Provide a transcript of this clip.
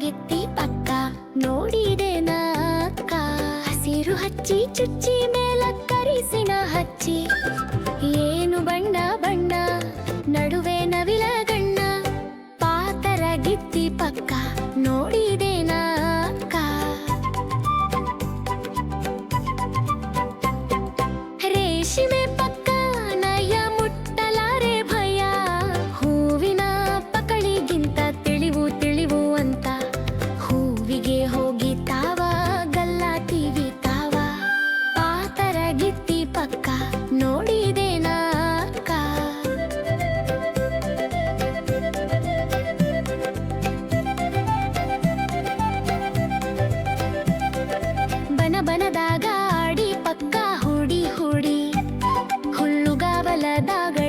ಹೋಗಿತ್ತಿ ಪಕ್ಕ ನೋಡಿದೆ ನಕ್ಕ. ಹಸಿರು ಹಚ್ಚಿ ಚುಚ್ಚಿ ಮೇಲ ಕರಿಸಿನ ಹಚ್ಚಿ. ಏನು ಬಣ್ಣ ಬಣ್ಣ, ನಡುವೆ ನವಿಲ ಗಣ್ಣ. ಪಾತರ ಗಿತ್ತಿ ಪಕ್ಕ ನೋಡಿ ಬನದಾಗ ಆಡಿ ಪಕ್ಕ ಹೊಡಿ ಹೊಡಿ ಹುಲ್ಲುಗಾವಲದಾಗ